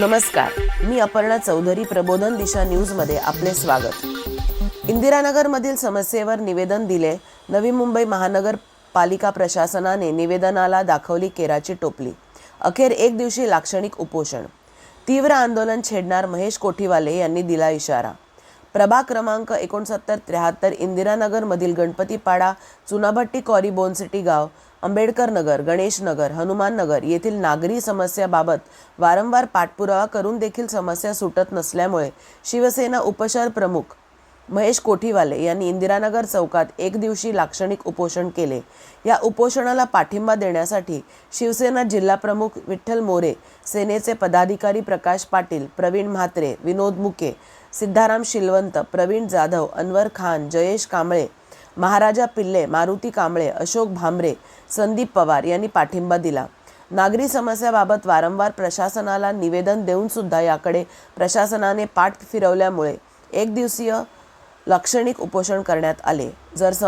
नमस्कार. मी अपर्णा चौधरी प्रबोधन दिशा न्यूजमध्ये आपले स्वागत. इंदिरानगरमधील समस्येवर निवेदन दिले नवी मुंबई महानगरपालिका प्रशासनाने निवेदनाला दाखवली केराची टोपली. अखेर एक दिवशी लाक्षणिक उपोषण. तीव्र आंदोलन छेडणार महेश कोठीवाले यांनी दिला इशारा. प्रभाग क्रमांक एकोणसत्तर त्र्याहत्तर इंदिरानगरमधील गणपतीपाडा चुनाभट्टी कॉरी बोनसिटी गाव आंबेडकर नगर गणेश नगर हनुमान नगर येथील नागरी समस्याबाबत वारंवार पाठपुरावा करून देखील समस्या सुटत नसल्यामुळे शिवसेना उपशहर प्रमुख महेश कोठीवाले यांनी इंदिरानगर चौकात एक दिवशी लाक्षणिक उपोषण केले. या उपोषणाला पाठिंबा देण्यासाठी शिवसेना जिल्हाप्रमुख विठ्ठल मोरे सेनेचे पदाधिकारी प्रकाश पाटील प्रवीण म्हात्रे विनोद मुके सिद्धाराम शिलवंत प्रवीण जाधव अनवर खान जयेश कांबळे महाराजा पिल्ले मारुती कांबळे अशोक भांबरे संदीप पवार यांनी पाठिंबा दिला. नागरी समस्याबाबत वारंवार प्रशासनाला निवेदन देऊन सुद्धा याकडे प्रशासनाने पाठ फिरवल्यामुळे एक दिवसीय लाक्षणिक उपोषण करण्यात आले. जर सम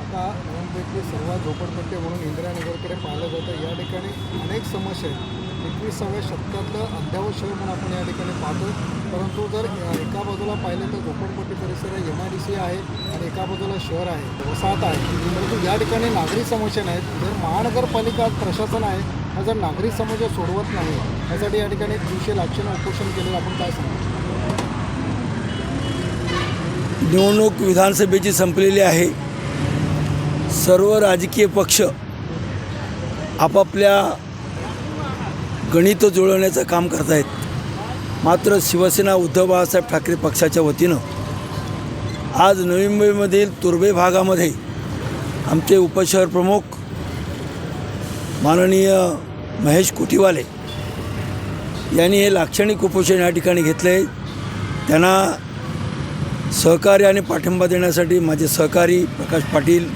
आता मुंबईतली सर्वात झोपडपट्टी म्हणून इंदिरानगरकडे पाहिलं जातं. या ठिकाणी अनेक समस्या आहेत. एकविसाव्या शतकातलं अद्यावत शहर म्हणून आपण या ठिकाणी पाहतो परंतु जर एका बाजूला पाहिलं तर झोपडपट्टी परिसर एम आय डी सी आहे आणि एका बाजूला शहर आहे. वसाहत आहे. परंतु या ठिकाणी नागरी समस्या नाहीत. जर महानगरपालिका प्रशासन आहे हा जर नागरी समस्या सोडवत नाही यासाठी या ठिकाणी एक दिवशी लाक्षण उपोषण केलेलं आपण काय सांगतो निवडणूक विधानसभेची संपलेली आहे. सर्व राजकीय पक्ष आपापल्या गणित जुळवण्याचं काम करत आहेत मात्र शिवसेना उद्धव बाळासाहेब ठाकरे पक्षाच्या वतीनं आज नवी मुंबईमधील तुर्भे भागामध्ये आमचे उपशहर प्रमुख माननीय महेश कुटीवाले यांनी हे लाक्षणिक उपोषण या ठिकाणी घेतले. आहे त्यांना सहकार्य आणि पाठिंबा देण्यासाठी माझे सहकारी प्रकाश पाटील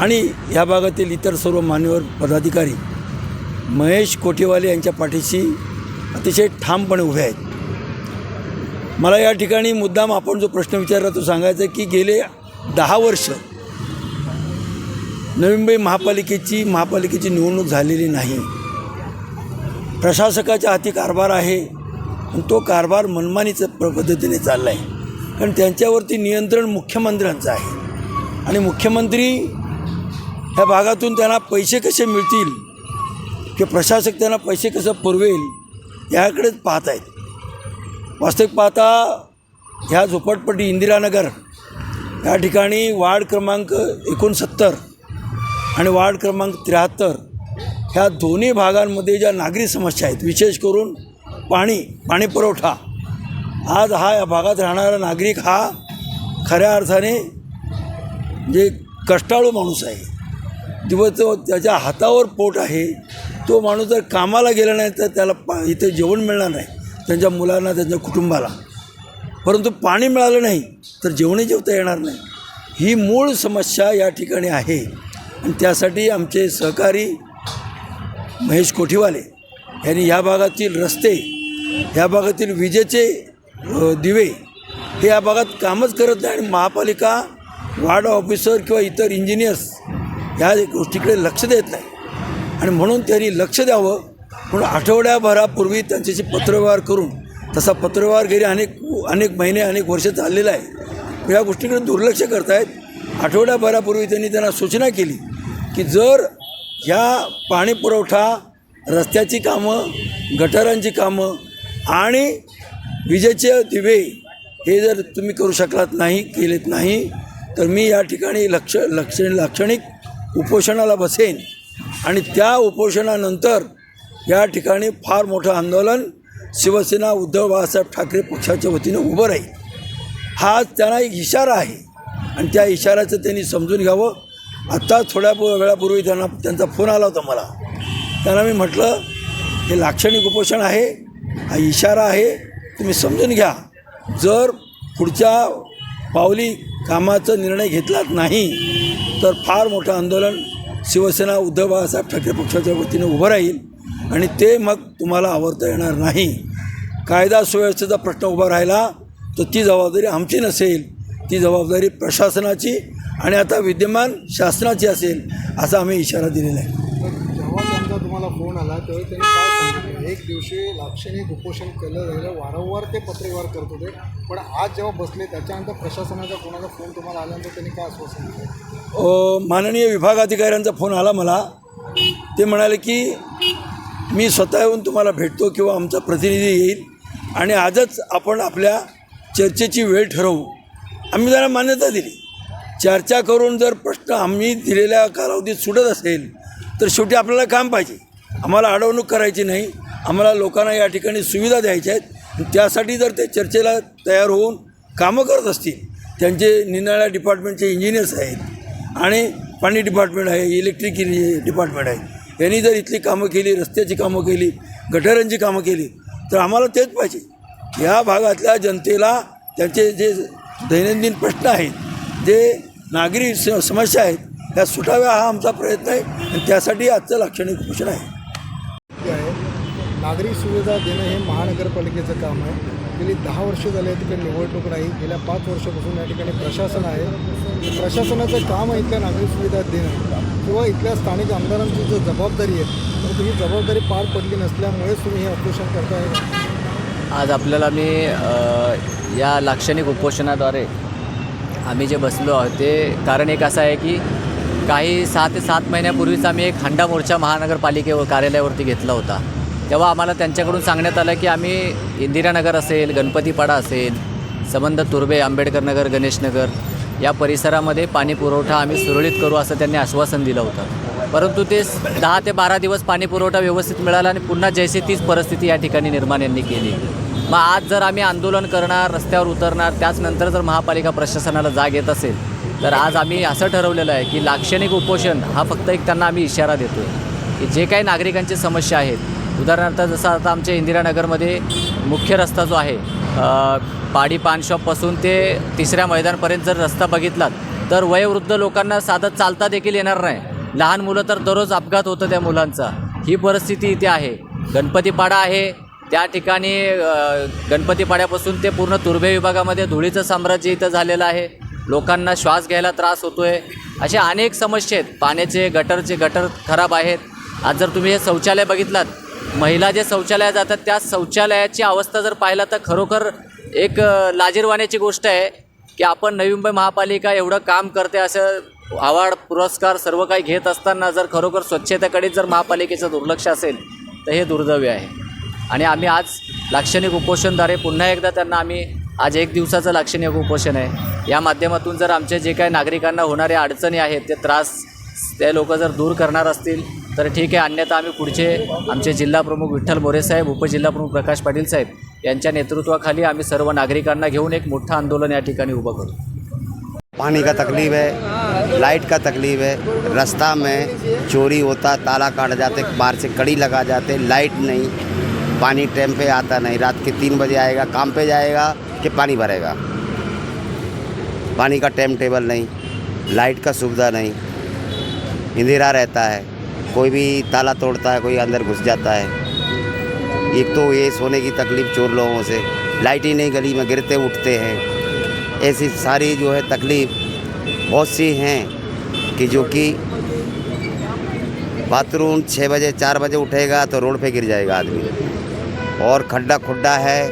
आणि या भागातील इतर सर्व मान्यवर पदाधिकारी महेश कोठेवाले यांच्या पाठीशी अतिशय ठामपणे उभे आहेत. मला या ठिकाणी मुद्दाम आपण जो प्रश्न विचारला तो सांगायचा आहे की गेले दहा वर्ष नवी मुंबई महापालिकेची महापालिकेची निवडणूक झालेली नाही. प्रशासकाच्या हाती कारभार आहे आणि तो कारभार मनमानीचं प्र पद्धतीने चालला आहे कारण त्यांच्यावरती नियंत्रण मुख्यमंत्र्यांचं आहे. आणि मुख्यमंत्री ह्या भागातून त्यांना पैसे कसे मिळतील? की प्रशासक त्यांना पैसे कसं पुरवेल याकडेच पाहत आहेत. वास्तविक पाहता ह्या झोपडपट्टी इंदिरानगर या ठिकाणी वार्ड क्रमांक एकोणसत्तर आणि वार्ड क्रमांक त्र्याहत्तर ह्या दोन्ही भागांमध्ये ज्या नागरी समस्या आहेत विशेष करून पाणी पाणी पुरवठा आज हा या भागात राहणारा नागरिक हा खऱ्या अर्थाने जे कष्टाळू माणूस आहे. दिवस त्याच्या हातावर पोट आहे. तो माणूस जर कामाला गेला नाही तर त्याला पा इथे जेवण मिळणार नाही त्यांच्या मुलांना त्यांच्या कुटुंबाला. परंतु पाणी मिळालं नाही तर जेवणही जेवता येणार नाही. ही मूळ समस्या या ठिकाणी आहे. आणि त्यासाठी आमचे सहकारी महेश कोठीवाले यांनी या भागातील रस्ते या भागातील विजेचे दिवे हे या भागात कामच करत नाही. आणि महापालिका वार्ड ऑफिसर किंवा इतर इंजिनियर्स ह्या गोष्टीकडे लक्ष देत नाही. आणि म्हणून त्यांनी लक्ष द्यावं. म्हणून आठवड्याभरापूर्वी त्यांच्याशी पत्रव्यवहार करून तसा पत्रव्यवहार गेले अनेक अनेक महिने अनेक वर्ष चाललेला आहे. या गोष्टीकडे दुर्लक्ष करतायत. आठवड्याभरापूर्वी त्यांनी त्यांना सूचना केली की जर ह्या पाणी पुरवठा रस्त्याची कामं गटारांची कामं आणि विजेचे दिवे हे जर तुम्ही करू शकलात नाही केलेत नाही तर मी या ठिकाणी लक्ष लक्ष लाक्षणिक उपोषणाला बसेन. आणि त्या उपोषणानंतर या ठिकाणी फार मोठं आंदोलन शिवसेना उद्धव बाळासाहेब ठाकरे पक्षाच्या वतीनं उभं राहील. हा त्यांना एक इशारा आहे. आणि त्या इशाऱ्याचं त्यांनी समजून घ्यावं. आत्ता थोड्या वेळापूर्वी त्यांना त्यांचा फोन आला होता मला. त्यांना मी म्हटलं हे लाक्षणिक उपोषण आहे. हा इशारा आहे. तुम्ही समजून घ्या. जर पुढच्या पावली कामाचा निर्णय घेतलाच नाही तर फार मोठं आंदोलन शिवसेना उद्धव बाळासाहेब ठाकरे पक्षाच्या वतीने उभं राहील आणि ते मग तुम्हाला आवडता येणार नाही. कायदा सुव्यवस्थेचा प्रश्न उभा राहिला तर ती जबाबदारी आमची नसेल. ती जबाबदारी प्रशासनाची आणि आता विद्यमान शासनाची असेल असा आम्ही इशारा दिलेला आहे. त्यांचा जेव्हा तुम्हाला फोन आला तेव्हा त्यांनी काय सांगितलं? एक दिवशी लाक्षणिक उपोषण केलं गेलं वारंवार ते पत्रव्यवहार करत होते. पण आज जेव्हा बसले त्याच्यानंतर प्रशासनाचा कोणाचा फोन तुम्हाला आल्यानंतर त्यांनी काय आश्वासन दिलं? माननीय विभागाधिकाऱ्यांचा फोन आला मला. ते म्हणाले की मी स्वतः येऊन तुम्हाला भेटतो किंवा आमचा प्रतिनिधी येईल आणि आजच आपण आपल्या चर्चेची वेळ ठरवू. आम्ही जरा मान्यता दिली. चर्चा करून जर प्रश्न आम्ही दिलेल्या कालावधीत सुटत असेल तर शेवटी आपल्याला काम पाहिजे. आम्हाला अडवणूक करायची नाही. आम्हाला लोकांना या ठिकाणी सुविधा द्यायच्या आहेत. त्यासाठी जर ते चर्चेला तयार होऊन कामं करत असतील त्यांचे निनाळ्या डिपार्टमेंटचे इंजिनियर्स आहेत आणि पाणी डिपार्टमेंट आहे इलेक्ट्रिक डिपार्टमेंट आहे यांनी जर इथली कामं केली रस्त्याची कामं केली गटारांची कामं केली तर आम्हाला तेच पाहिजे. या भागातल्या जनतेला त्यांचे जे दैनंदिन प्रश्न आहेत जे नागरी समस्या आहेत त्या सुटाव्या हा आमचा प्रयत्न आहे आणि त्यासाठी आजचं लाक्षणिक उपोषण आहे. नागरी सुविधा देणं हे महानगरपालिकेचं काम आहे. गेली दहा वर्ष झाले ठिकाणी निवडणूक नाही. गेल्या पाच वर्षापासून या ठिकाणी प्रशासन आहे. प्रशासनाचं काम आहे इथल्या नागरी सुविधा देणं. किंवा इथल्या स्थानिक आमदारांची जो जबाबदारी आहे तर ती जबाबदारी पार पडली नसल्यामुळेच तुम्ही हे उपोषण करताय? आज आपल्याला मी या लाक्षणिक उपोषणाद्वारे आम्ही जे बसलो आहोत ते कारण एक असं आहे की काही सहा ते सात महिन्यापूर्वीच आम्ही एक हंडा मोर्चा महानगरपालिकेवर कार्यालयावरती घेतला होता. तेव्हा आम्हाला त्यांच्याकडून सांगण्यात आलं की आम्ही इंदिरानगर असेल गणपतीपाडा असेल संबंध तुर्बे आंबेडकर नगर गणेशनगर या परिसरामध्ये पाणी पुरवठा आम्ही सुरळीत करू असं त्यांनी आश्वासन दिलं होतं. परंतु ते दहा ते बारा दिवस पाणी पुरवठा व्यवस्थित मिळाला आणि पुन्हा जैसे तीच परिस्थिती या ठिकाणी निर्माण यांनी केली. मग आज जर आम्ही आंदोलन करणार रस्त्यावर उतरणार त्याचनंतर जर महापालिका प्रशासनाला जाग येत असेल तर आज आम्ही असं ठरवलेलं आहे की लाक्षणिक उपोषण हा फक्त एक त्यांना आम्ही इशारा देतो आहे की जे काही नागरिकांची समस्या आहेत उदाहरणार्थ जसं आता आमच्या इंदिरानगरमध्ये मुख्य रस्ता जो आहे पाडी पान शॉपपासून ते तिसऱ्या मैदानपर्यंत जर रस्ता बघितलात तर वयोवृद्ध लोकांना साधं चालता देखील येणार नाही. लहान मुलं तर दररोज अपघात होतं त्या मुलांचा. ही परिस्थिती इथे आहे. गणपतीपाडा आहे. त्या ठिकाणी गणपतीपाड्यापासून ते पूर्ण तुर्भे विभागामध्ये धुळीचं साम्राज्य इथं झालेलं आहे. लोकांना श्वास घ्यायला त्रास होतो आहे अशा अनेक समस्या आहेत. पाण्याचे गटरचे गटर खराब आहेत. आज जर तुम्ही हे शौचालय बघितलात महिला जे शौचालयात जातात त्या शौचालयाची अवस्था जर पाहिला तर खरोखर एक लाजीरवाण्याची गोष्ट आहे की आपण नवी मुंबई महापालिका एवढं काम करते असं अवॉर्ड पुरस्कार सर्व काही घेत असताना जर खरोखर स्वच्छतेकडे जर महापालिकेचं दुर्लक्ष असेल तर हे दुर्दैवी आहे. आणि आम्ही आज लाक्षणिक उपोषणद्वारे पुन्हा एकदा त्यांना आम्ही आज एक दिवसाचं लाक्षणिक उपोषण आहे. या माध्यमातून जर आमचे जे काही नागरिकांना होणाऱ्या अडचणी आहेत ते त्रास ते लोक जर दूर करणार असतील तर ठीक आहे. अन्यथा आम्ही पुढचे आमचे जिल्हाप्रमुख विठ्ठल मोरेसाहेब उपजिल्हाप्रमुख प्रकाश पाटील साहेब यांच्या नेतृत्वाखाली आम्ही सर्व नागरिकांना घेऊन एक मोठं आंदोलन या ठिकाणी उभं करू. पाणी का तकलीफ है? लाइट का तकलीफ है? रास्ता में चोरी होता ताला काट जाते बाहर से कड़ी लगा जाते लाइट नहीं। पानी टाइम पे आता नहीं। रात के तीन बजे आएगा, काम पे जाएगा कि पानी भरेगा? पानी का टाइम टेबल नहीं लाइट का सुविधा नहीं। अंधेरा रहता है, कोई भी ताला तोड़ता है, कोई अंदर घुस जाता है। एक तो ये सोने की तकलीफ़ चोर लोगों से। लाइट ही नहीं, गली में गिरते उठते हैं। ऐसी सारी जो है तकलीफ़ बहुत सी हैं कि जो कि बाथरूम छः बजे, चार बजे उठेगा तो रोड पे गिर जाएगा आदमी। और खड्डा खुड्डा है,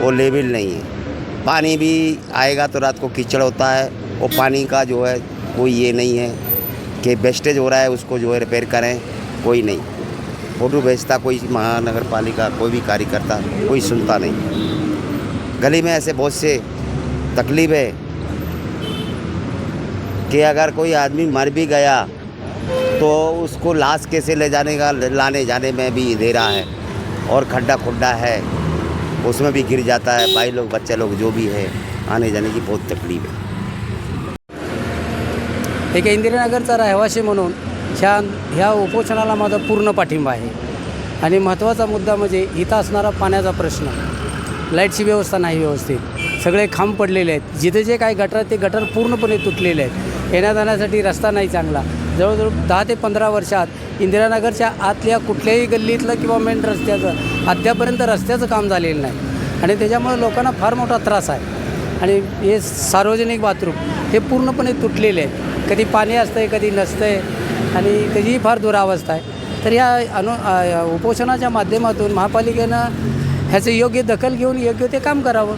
वो लेवल नहीं है। पानी भी आएगा तो रात को कीचड़ होता है, वो पानी का जो है कोई ये नहीं है कि वेस्टेज हो रहा है, उसको जो है रिपेयर करें, कोई नहीं। फ़ोटो भेजता कोई महानगर पालिका कोई भी कार्यकर्ता, कोई सुनता नहीं। गली में ऐसे बहुत से तकलीफ़ है कि अगर कोई आदमी मर भी गया तो उसको लाश कैसे ले जाने का, लाने जाने में भी अंधेरा है। और खड्डा खुड्डा है उसमें भी गिर जाता है भाई लोग बच्चे लोग जो भी है आने जाने की बहुत तकलीफ है। एक इंदिरानगरचा रहिवासी म्हणून ह्या ह्या उपोषणाला माझा पूर्ण पाठिंबा आहे. आणि महत्त्वाचा मुद्दा म्हणजे इथं असणारा पाण्याचा प्रश्न. लाईटची व्यवस्था नाही व्यवस्थित. सगळे खांब पडलेले आहेत. जिथे जे काही गटर ते गटर पूर्णपणे तुटलेले आहेत. येण्या जाण्यासाठी रस्ता नाही चांगला. जवळजवळ दहा ते पंधरा वर्षात इंदिरानगरच्या आतल्या कुठल्याही गल्लीतलं किंवा मेन रस्त्याचं अद्यापर्यंत रस्त्याचं काम झालेलं नाही. आणि त्याच्यामुळे लोकांना फार मोठा त्रास आहे. आणि हे सार्वजनिक बाथरूम हे पूर्णपणे तुटलेले आहे कधी पाणी असतं आहे कधी नसतं आहे आणि त्याचीही फार दुरावस्था आहे. तर या अनु उपोषणाच्या माध्यमातून महापालिकेनं ह्याचं योग्य दखल घेऊन योग्य ते काम करावं.